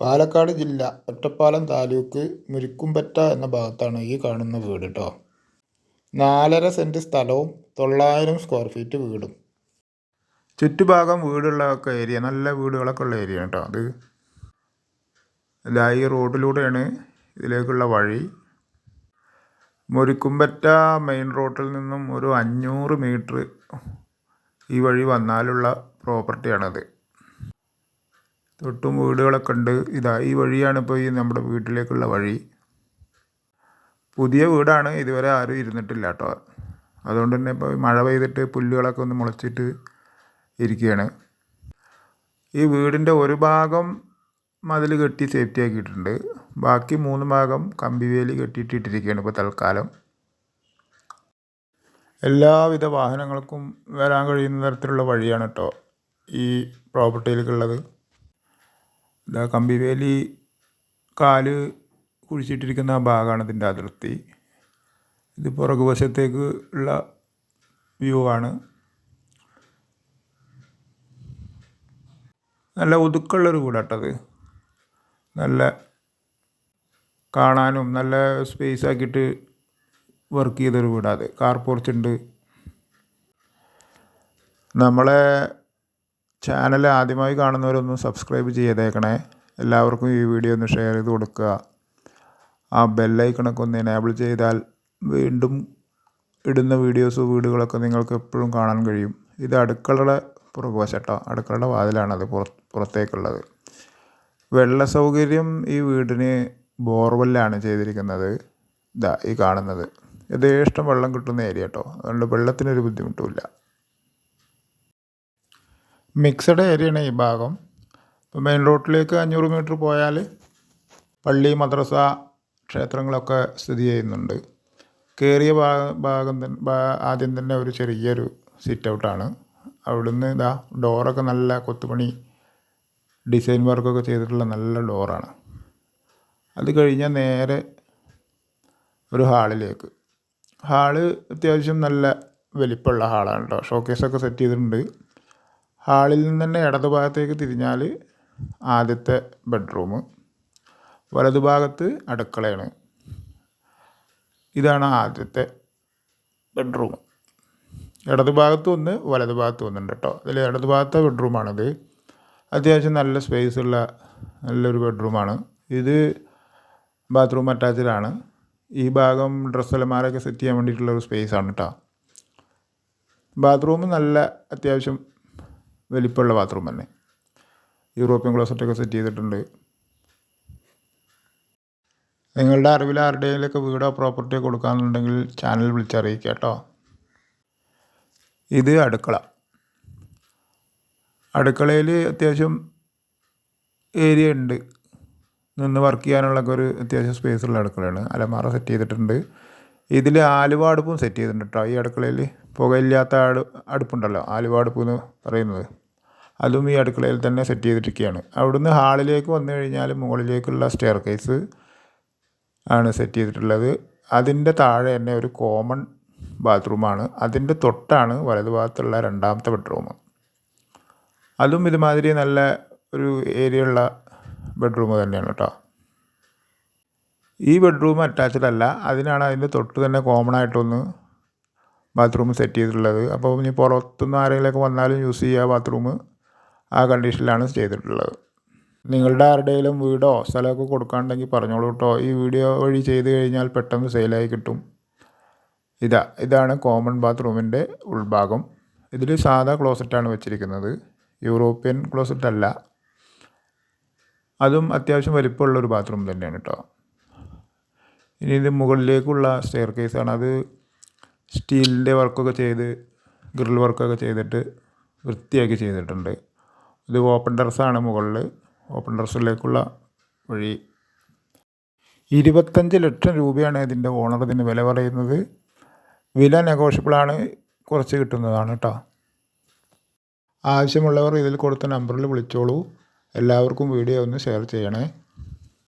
പാലക്കാട് ജില്ല ഒറ്റപ്പാലം താലൂക്ക് മുരിക്കുംപറ്റ എന്ന ഭാഗത്താണ് ഈ കാണുന്ന വീട് കേട്ടോ നാലര സെന്റ് സ്ഥലവും തൊള്ളായിരം സ്ക്വയർ ഫീറ്റ് വീടും. ചുറ്റുഭാഗം വീടുള്ള ഒക്കെ ഏരിയ നല്ല വീടുകളൊക്കെ ഉള്ള ഏരിയ കേട്ടോ അത്. ഈ റോഡിലൂടെയാണ് ഇതിലേക്കുള്ള വഴി. മുരിക്കുംപറ്റ മെയിൻ റോഡിൽ നിന്നും ഒരു അഞ്ഞൂറ് മീറ്റർ ഈ വഴി വന്നാലുള്ള പ്രോപ്പർട്ടിയാണത് തൊട്ടും വീടുകളൊക്കെ ഉണ്ട്. ഇതാ ഈ വഴിയാണ് ഇപ്പോൾ ഈ നമ്മുടെ വീട്ടിലേക്കുള്ള വഴി. പുതിയ വീടാണ്. ഇതുവരെ ആരും ഇരുന്നിട്ടില്ല കേട്ടോ. അതുകൊണ്ട് തന്നെ ഇപ്പോൾ മഴ പെയ്തിട്ട് പുല്ലുകളൊക്കെ ഒന്ന് മുളച്ചിട്ട് ഇരിക്കുകയാണ്. ഈ വീടിന്റെ ഒരു ഭാഗം മതിൽ കെട്ടി സേഫ്റ്റി ആക്കിയിട്ടുണ്ട്. ബാക്കി മൂന്ന് ഭാഗം കമ്പിവേലി കെട്ടിയിട്ടിട്ടിരിക്കുകയാണ് ഇപ്പോൾ തൽക്കാലം. എല്ലാവിധ വാഹനങ്ങൾക്കും വരാൻ കഴിയുന്ന തരത്തിലുള്ള വഴിയാണ് കേട്ടോ ഈ പ്രോപ്പർട്ടിയിലേക്കുള്ളത് ഇതാ കമ്പിവേലി കാൽ കുഴിച്ചിട്ടിരിക്കുന്ന ആ ഭാഗമാണ് ഇതിന്റെ അതിർത്തി. ഇത് പുറകു വശത്തേക്ക് ഉള്ള വ്യൂ ആണ്. നല്ല ഒതുക്കുള്ളൊരു കൂടാട്ടത് നല്ല കാണാനും നല്ല സ്പേസ് ആക്കിയിട്ട് വർക്ക് ചെയ്തൊരു വീടാതെ കാർ പോർച്ചുണ്ട് നമ്മളെ ചാനൽ ആദ്യമായി കാണുന്നവരൊന്നും സബ്സ്ക്രൈബ് ചെയ്തേക്കണേ. എല്ലാവർക്കും ഈ വീഡിയോ ഒന്ന് ഷെയർ ചെയ്ത് കൊടുക്കുക. ആ ബെല്ലൈക്കണൊക്കെ ഒന്ന് എനേബിൾ ചെയ്താൽ വീണ്ടും ഇടുന്ന വീഡിയോസ് വീഡിയോകളൊക്കെ നിങ്ങൾക്ക് എപ്പോഴും കാണാൻ കഴിയും. ഇത് അടുക്കളയുടെ പുറകുവശട്ടോ അടുക്കളയുടെ വാതിലാണത് പുറ പുറത്തേക്കുള്ളത്. വെള്ള സൗകര്യം ഈ വീടിന് ബോർവെല്ലാണ് ചെയ്തിരിക്കുന്നത്. ഇതാ ഈ കാണുന്നത്. യഥേഷ്ടം വെള്ളം കിട്ടുന്ന ഏരിയ കേട്ടോ. അതുകൊണ്ട് വെള്ളത്തിനൊരു ബുദ്ധിമുട്ടുമില്ല മിക്സഡ് ഏരിയയാണ് ഈ ഭാഗം. ഇപ്പോൾ മെയിൻ റോഡിലേക്ക് അഞ്ഞൂറ് മീറ്റർ പോയാൽ പള്ളി മദ്രസ ക്ഷേത്രങ്ങളൊക്കെ സ്ഥിതി ചെയ്യുന്നുണ്ട്. കയറിയ ഭാഗം തന്നെ ആദ്യം തന്നെ ഒരു ചെറിയൊരു സിറ്റ് ഔട്ടാണ് അവിടുന്ന് ഇതാ ഡോറൊക്കെ നല്ല കൊത്തുപണി ഡിസൈൻ വർക്കൊക്കെ ചെയ്തിട്ടുള്ള നല്ല ഡോറാണ് അത് കഴിഞ്ഞാൽ നേരെ ഒരു ഹാളിലേക്ക്. ഹാൾ അത്യാവശ്യം നല്ല വലിപ്പമുള്ള ഹാളാണ് കേട്ടോ ഷോക്കേസൊക്കെ സെറ്റ് ചെയ്തിട്ടുണ്ട്. ഹാളിൽ നിന്ന് തന്നെ ഇടതുഭാഗത്തേക്ക് തിരിഞ്ഞാൽ ആദ്യത്തെ ബെഡ്റൂം. വലതുഭാഗത്ത് അടുക്കളയാണ്. ഇതാണ് ആദ്യത്തെ ബെഡ്റൂം. ഇടതുഭാഗത്ത് ഒന്ന് വലതുഭാഗത്ത് ഒന്നുണ്ട് കേട്ടോ അതിൽ ഇടതുഭാഗത്തെ ബെഡ്റൂമാണിത്. അത്യാവശ്യം നല്ല സ്പേസ് ഉള്ള നല്ലൊരു ബെഡ്റൂമാണ്. ഇത് ബാത്റൂം അറ്റാച്ച്ഡാണ് ഈ ഭാഗം ഡ്രസ്സ് അലമാരൊക്കെ സെറ്റ് ചെയ്യാൻ വേണ്ടിയിട്ടുള്ള ഒരു സ്പേസ് ആണ് കേട്ടോ ബാത്റൂം നല്ല അത്യാവശ്യം വലിപ്പമുള്ള ബാത്റൂം തന്നെ. യൂറോപ്യൻ ക്ലോസറ്റൊക്കെ സെറ്റ് ചെയ്തിട്ടുണ്ട്. നിങ്ങളുടെ അറിവിൽ ആരുടെയിലൊക്കെ വീടോ പ്രോപ്പർട്ടിയോ കൊടുക്കാന്നുണ്ടെങ്കിൽ ചാനൽ വിളിച്ചറിയിക്കുക കേട്ടോ. ഇത് അടുക്കള. അടുക്കളയിൽ അത്യാവശ്യം ഏരിയ ഉണ്ട്. നിന്ന് വർക്ക് ചെയ്യാനുള്ളൊക്കെ ഒരു അത്യാവശ്യം സ്പേസ് ഉള്ള അടുക്കളയാണ്. അലമാറ സെറ്റ് ചെയ്തിട്ടുണ്ട്. ഇതിൽ ആലുവ അടുപ്പും സെറ്റ് ചെയ്തിട്ടുണ്ട് കേട്ടോ ഈ അടുക്കളയിൽ. പുകയില്ലാത്ത അടു അടുപ്പുണ്ടല്ലോ ആലുവ അടുപ്പ് എന്ന് പറയുന്നത്. അതും ഈ അടുക്കളയിൽ തന്നെ സെറ്റ് ചെയ്തിട്ടിരിക്കുകയാണ്. അവിടുന്ന് ഹാളിലേക്ക് വന്നു കഴിഞ്ഞാൽ മുകളിലേക്കുള്ള സ്റ്റെയർ കേസ് ആണ് സെറ്റ് ചെയ്തിട്ടുള്ളത്. അതിന്റെ താഴെ തന്നെ ഒരു കോമൺ ബാത്റൂമാണ് അതിന്റെ തൊട്ടാണ് വലതുഭാഗത്തുള്ള രണ്ടാമത്തെ ബെഡ്റൂം അതും ഇതുമാതിരി നല്ല ഒരു ഏരിയ ഉള്ള ബെഡ്റൂം തന്നെയാണ് കേട്ടോ. ഈ ബെഡ്റൂം അറ്റാച്ച്ഡ് അല്ല. അതിനാണ് അതിന്റെ തൊട്ട് തന്നെ കോമൺ ആയിട്ടൊന്ന് ബാത്റൂം സെറ്റ് ചെയ്തിട്ടുള്ളത്. അപ്പോൾ ഇനി പുറത്തുനിന്ന് ആരെങ്കിലുമൊക്കെ വന്നാലും യൂസ് ചെയ്യുക ബാത്റൂം ആ കണ്ടീഷനിലാണ് ചെയ്തിട്ടുള്ളത്. നിങ്ങളുടെ ആരുടെയെങ്കിലും വീടോ സ്ഥലമൊക്കെ കൊടുക്കാണ്ടെങ്കിൽ പറഞ്ഞോളൂ കേട്ടോ. ഈ വീഡിയോ വഴി ചെയ്ത് കഴിഞ്ഞാൽ പെട്ടെന്ന് സെയിലായി കിട്ടും. ഇതാ ഇതാണ് കോമൺ ബാത്റൂമിന്റെ ഉൾഭാഗം. ഇതിൽ സാധാ ക്ലോസറ്റാണ് വെച്ചിരിക്കുന്നത്. യൂറോപ്യൻ ക്ലോസറ്റ് അല്ല അതും അത്യാവശ്യം വലിപ്പമുള്ളൊരു ബാത്റൂം തന്നെയാണ് കേട്ടോ. ഇനി ഇത് മുകളിലേക്കുള്ള സ്റ്റെയർ കേസാണ് അത് സ്റ്റീലിന്റെ വർക്കൊക്കെ ചെയ്ത് ഗ്രിൽ വർക്കൊക്കെ ചെയ്തിട്ട് വൃത്തിയാക്കി ചെയ്തിട്ടുണ്ട്. ഇത് ഓപ്പൺ ടെറസാണ് മുകളിൽ ഓപ്പൺ ടെറസിലേക്കുള്ള വഴി. ഇരുപത്തഞ്ച് ലക്ഷം രൂപയാണ് ഇതിന്റെ ഓണർ ഇതിന് വില പറയുന്നത്. വില നെഗോഷ്യബിളാണ് കുറച്ച് കിട്ടുന്നതാണ് കേട്ടോ ആവശ്യമുള്ളവർ ഇതിൽ കൊടുത്ത നമ്പറിൽ വിളിച്ചോളൂ. എല്ലാവർക്കും വീഡിയോ ഒന്ന് ഷെയർ ചെയ്യണേ.